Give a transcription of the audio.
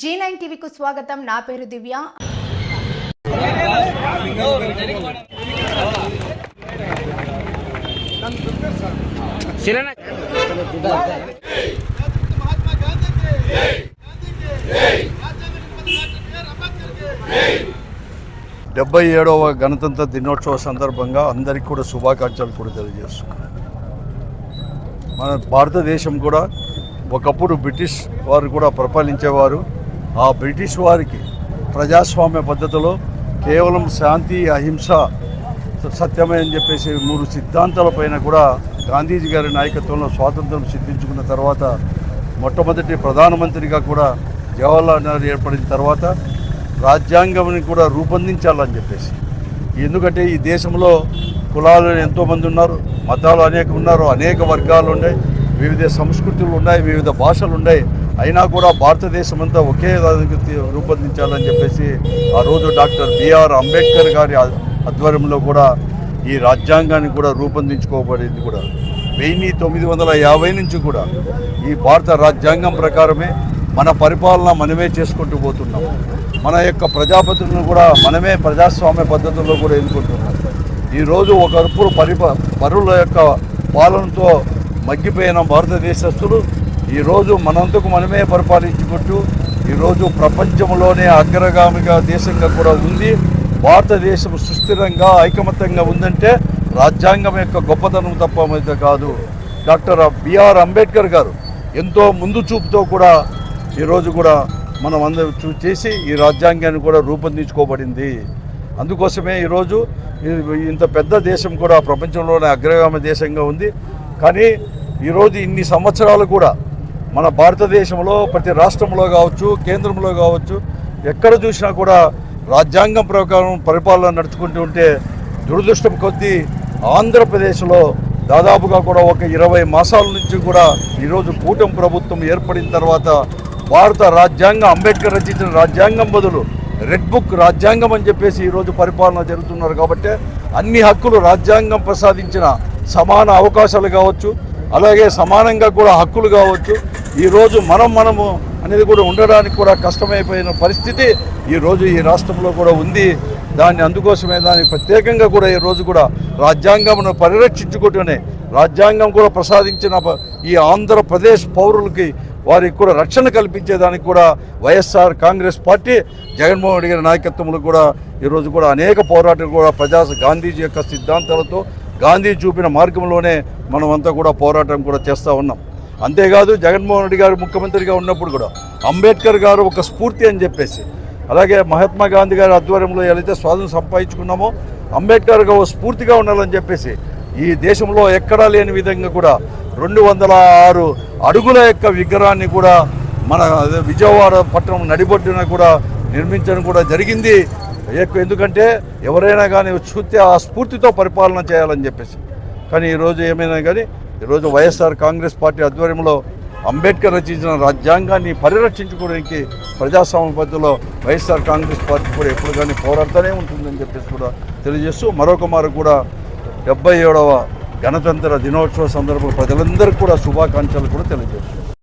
G nine టీవీకు స్వాగతం. నా పేరు దివ్య. డెబ్బై ఏడవ గణతంత్ర దినోత్సవ సందర్భంగా అందరికీ కూడా శుభాకాంక్షలు కూడా తెలియజేస్తున్నాను. మన భారతదేశం కూడా ఒకప్పుడు బ్రిటిష్ వారు కూడా పరిపాలించేవారు. ఆ బ్రిటిష్ వారికి ప్రజాస్వామ్య పద్ధతిలో కేవలం శాంతి అహింస సత్యమే అని చెప్పేసి మూడు సిద్ధాంతాలపైన కూడా గాంధీజీ గారి నాయకత్వంలో స్వాతంత్రం సిద్ధించుకున్న తర్వాత మొట్టమొదటి ప్రధానమంత్రిగా కూడా జవహర్లాల్ నెహ్రూ ఏర్పడిన తర్వాత రాజ్యాంగంని కూడా రూపొందించాలని చెప్పేసి. ఎందుకంటే ఈ దేశంలో కులాలు ఎంతోమంది ఉన్నారు మతాలు అనేక ఉన్నారు అనేక వర్గాలు ఉన్నాయి వివిధ సంస్కృతులు ఉన్నాయి వివిధ భాషలు ఉన్నాయి. అయినా కూడా భారతదేశం అంతా ఒకే రూపొందించాలని చెప్పేసి ఆ రోజు డాక్టర్ బిఆర్ అంబేద్కర్ గారి ఆధ్వర్యంలో కూడా ఈ రాజ్యాంగాన్ని కూడా రూపొందించుకోబడింది కూడా. వెయ్యి తొమ్మిది వందల యాభై నుంచి కూడా ఈ భారత రాజ్యాంగం ప్రకారమే మన పరిపాలన మనమే చేసుకుంటూ పోతున్నాం. మన యొక్క ప్రజాపతులను కూడా మనమే ప్రజాస్వామ్య పద్ధతుల్లో కూడా ఎన్నుకుంటున్నాం ఈరోజు ఒకప్పుడు పరిప పరుల యొక్క పాలనతో మగ్గిపోయిన భారతదేశస్తులు ఈరోజు మనంతకు మనమే పరిపాలించుకుంటూ ఈరోజు ప్రపంచంలోనే అగ్రగామిగా దేశంగా కూడా ఉంది. భారతదేశం సుస్థిరంగా ఐకమత్యంగా ఉందంటే రాజ్యాంగం యొక్క గొప్పతనం తప్ప అయితే కాదు. డాక్టర్ బిఆర్ అంబేద్కర్ గారు ఎంతో ముందు చూపుతో కూడా ఈరోజు కూడా మనం అందరూ చూ- చేసి ఈ రాజ్యాంగాన్ని కూడా రూపొందించుకోబడింది. అందుకోసమే ఈరోజు ఇంత పెద్ద దేశం కూడా ప్రపంచంలోనే అగ్రగామి దేశంగా ఉంది. కానీ ఈరోజు ఇన్ని సంవత్సరాలు కూడా మన భారతదేశంలో ప్రతి రాష్ట్రంలో కావచ్చు కేంద్రంలో కావచ్చు ఎక్కడ చూసినా కూడా రాజ్యాంగం ప్రకారం పరిపాలన నడుచుకుంటూ ఉంటే దురదృష్టం కొద్దీ ఆంధ్రప్రదేశ్లో దాదాపుగా కూడా ఒక ఇరవై మాసాల నుంచి కూడా ఈరోజు కూటమి ప్రభుత్వం ఏర్పడిన తర్వాత భారత రాజ్యాంగం అంబేద్కర్ రచించిన రాజ్యాంగం బదులు రెడ్ బుక్ రాజ్యాంగం అని చెప్పేసి ఈరోజు పరిపాలన జరుగుతున్నారు కాబట్టి అన్ని హక్కులు రాజ్యాంగం ప్రసాదించిన సమాన అవకాశాలు కావచ్చు అలాగే సమానంగా కూడా హక్కులు కావచ్చు. ఈరోజు మనం మనము అనేది కూడా ఉండడానికి కూడా కష్టమైపోయిన పరిస్థితి ఈరోజు ఈ రాష్ట్రంలో కూడా ఉంది. దాన్ని అందుకోసమే దాన్ని ప్రత్యేకంగా కూడా ఈ రోజు కూడా రాజ్యాంగమును పరిరక్షించుకుంటూనే రాజ్యాంగం కూడా ప్రసాదించిన ఈ ఆంధ్రప్రదేశ్ పౌరులకి వారికి కూడా రక్షణ కల్పించేదానికి కూడా YSR Congress party Jaganmohan Reddy గారి నాయకత్వంలో కూడా ఈరోజు కూడా అనేక పోరాటాలు కూడా ప్రజా గాంధీజీ యొక్క సిద్ధాంతాలతో గాంధీ చూపిన మార్గంలోనే మనమంతా కూడా పోరాటం కూడా చేస్తూ ఉన్నాం. అంతేకాదు జగన్మోహన్ రెడ్డి గారు ముఖ్యమంత్రిగా ఉన్నప్పుడు కూడా అంబేద్కర్ గారు ఒక స్ఫూర్తి అని చెప్పేసి అలాగే మహాత్మా గాంధీ గారి ఆధ్వర్యంలో ఏదైతే స్వాతంత్రం సంపాదించుకున్నామో అంబేద్కర్ గారు స్ఫూర్తిగా ఉండాలని చెప్పేసి ఈ దేశంలో ఎక్కడా లేని విధంగా కూడా రెండు వందల ఆరు అడుగుల యొక్క విగ్రహాన్ని కూడా మన విజయవాడ పట్టణం నడిబొడ్డున కూడా నిర్మించడం కూడా జరిగింది. ఎందుకంటే ఎవరైనా కానీ చూస్తే ఆ స్ఫూర్తితో పరిపాలన చేయాలని చెప్పేసి. కానీ ఈరోజు ఏమైనా కానీ ఈరోజు వైఎస్ఆర్ కాంగ్రెస్ పార్టీ ఆధ్వర్యంలో అంబేద్కర్ రచించిన రాజ్యాంగాన్ని పరిరక్షించుకోవడానికి ప్రజాస్వామ్య పద్ధతిలో వైఎస్ఆర్ కాంగ్రెస్ పార్టీ కూడా ఎప్పుడు కానీ పోరాడుతూనే ఉంటుందని చెప్పేసి కూడా తెలియజేస్తూ మరొక మారు కూడా డెబ్బై ఏడవ గణతంత్ర దినోత్సవ సందర్భంలో ప్రజలందరికీ కూడా శుభాకాంక్షలు కూడా తెలియజేస్తుంది